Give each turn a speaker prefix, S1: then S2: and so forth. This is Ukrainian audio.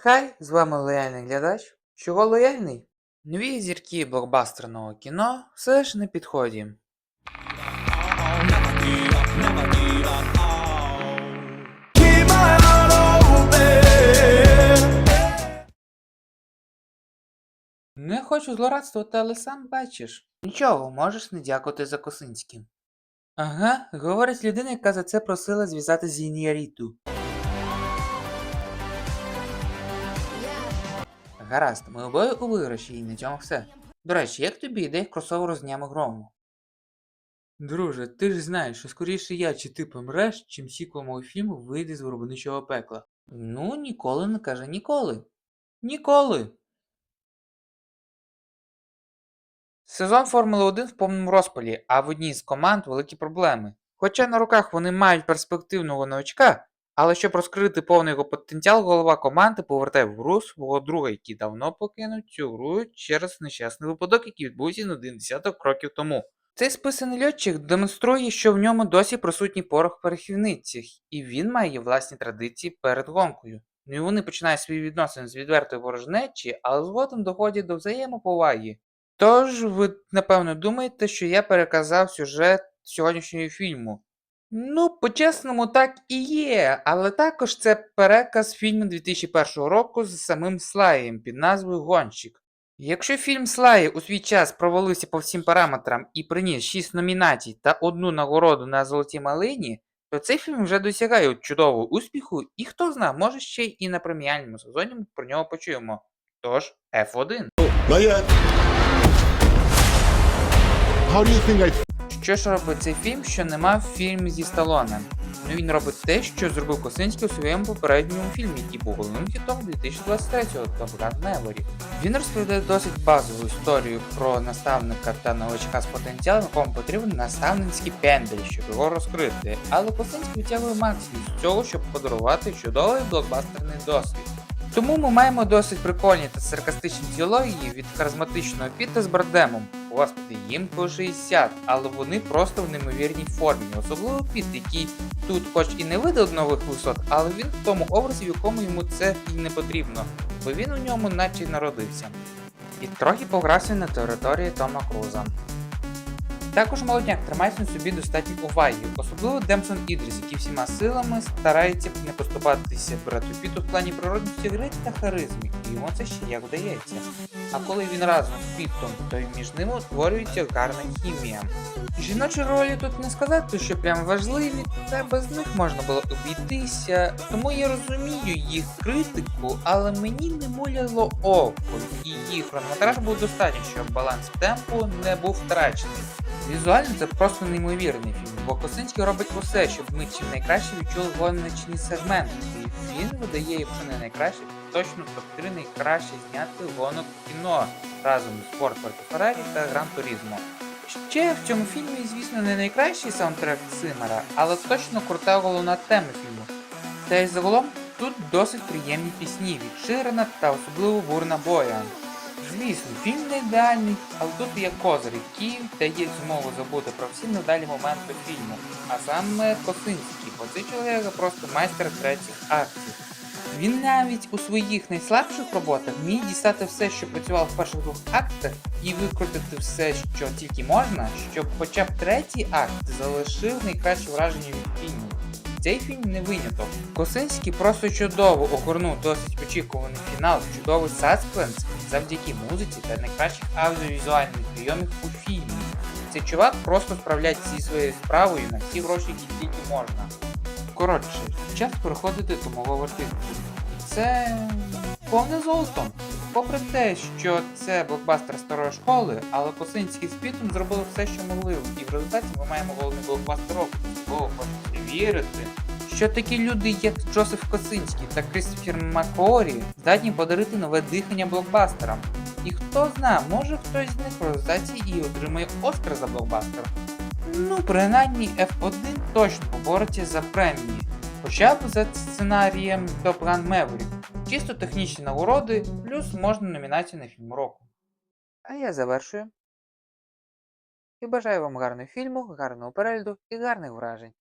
S1: Хай, з вами лояльний глядач. Чого лояльний? Нові зірки блокбастерного кіно все ж на підході. Не хочу злорадствувати, але сам бачиш. Нічого, можеш не дякувати за Косинським. Ага, говорить людина, яка за це просила зв'язати з Іняріту. Гаразд, ми обоє у виграші і на цьому все. До речі, як тобі ідея кросоверу з днями грому? Друже, ти ж знаєш, що скоріше я чи ти помреш, чим сіквел мого фільму вийде з виробничого пекла. Ну, ніколи не каже ніколи. Ніколи. Сезон Формули 1 в повному розпалі, а в одній з команд великі проблеми. Хоча на руках вони мають перспективного новачка, але щоб розкрити повний його потенціал, голова команди повертає в гру свого друга, який давно покинув цю гру через нещасний випадок, який відбувся на один десяток років тому. Цей списаний льотчик демонструє, що в ньому досі присутній порох перехівницях, і він має власні традиції перед гонкою. Ну і вони починають свої відносини з відвертої ворожнечі, але згодом доходять до взаємоповаги. Тож, ви напевно думаєте, що я переказав сюжет сьогоднішнього фільму. Ну, по-чесному, так і є, але також це переказ фільму 2001 року з самим Слаєм під назвою Гонщик. Якщо фільм Слаї у свій час провалився по всім параметрам і приніс 6 номінацій та одну нагороду на Золотій малині, то цей фільм вже досягає чудового успіху, і хто знає, може ще і на преміальному сезоні про нього почуємо. Тож, F1. Що ж робить цей фільм, що нема в фільмі зі Сталоне? Ну він робить те, що зробив Косинський у своєму попередньому фільмі, який був головним хітом 2023-го Top Gun Він розповідає досить базову історію про наставника та новачка з потенціалом, якому потрібен наставницький пендель, щоб його розкрити. Але Косинський витягує максимум з цього, щоб подарувати чудовий блокбастерний досвід. Тому ми маємо досить прикольні та саркастичні діалоги від харизматичного Піта з Бардемом. Господи, їм по 60, але вони просто в неймовірній формі. Особливо Піт, який тут хоч і не видав нових висот, але він в тому образі, в якому йому це і не потрібно, бо він у ньому наче й народився. І трохи погрався на території Тома Круза. Також молодняк тримається на собі достатньо уваги, особливо Демсон Ідріс, який всіма силами старається не поступатися брату Піту в плані природності гри та харизми, і йому це ще як вдається. А коли він разом з Пітом, то й між ними утворюється гарна хімія. Жіночі ролі тут не сказати, що прям важливі, та без них можна було обійтися, тому я розумію їх критику, але мені не муляло око, і їх хронометраж був достатньо, щоб баланс темпу не був втрачений. Візуально це просто неймовірний фільм, бо Косинський робить усе, щоб ми чим найкраще відчули гоночні сегменти. І він видає, якщо не найкраще, точно топ-3 найкраще зняти гонок кіно разом з Ford проти та Гран Турізмо. Ще в цьому фільмі, звісно, не найкращий саундтрек Симера, але точно крута головна тема фільму. Та й загалом тут досить приємні пісні від Ширена та особливо Бурна Боя. Звісно, фільм не ідеальний, але тут є козир, який дає змогу забути про всі невдалі моменти фільму, а саме Косинський, бо цей чоловік просто майстер третіх актів. Він навіть у своїх найслабших роботах вміє дістати все, що працювало в перших двох актах, і викрутити все, що тільки можна, щоб хоча б третій акт залишив найкраще враження від фільму. Цей фільм не виняток. Косинський просто чудово огорнув досить очікуваний фінал, чудовий саспенс завдяки музиці та найкращих аудіовізуальних прийомів у фільмі. Цей чувак просто справляється зі своєю справою на всі гроші, які тільки можна. Коротше, час переходити до мого вердикту. Це повне золото. Попри те, що це блокбастер старої школи, але Косинський з Пітом зробили все, що могли, і в результаті ми маємо головний блокбастер року. Бо хочеться вірити, що такі люди, як Джозеф Косинський та Крістофер Макорі, здатні подарити нове дихання блокбастерам. І хто знає, може хтось з них результаті і отримає Оскар за блокбастер. Ну, принаймні F1 точно побореться за премії, хоча б за сценарієм Top Gun Maverick. Чисто технічні нагороди, плюс можна номінацію на фільм року. А я завершую. І бажаю вам гарного фільму, гарного перегляду і гарних вражень.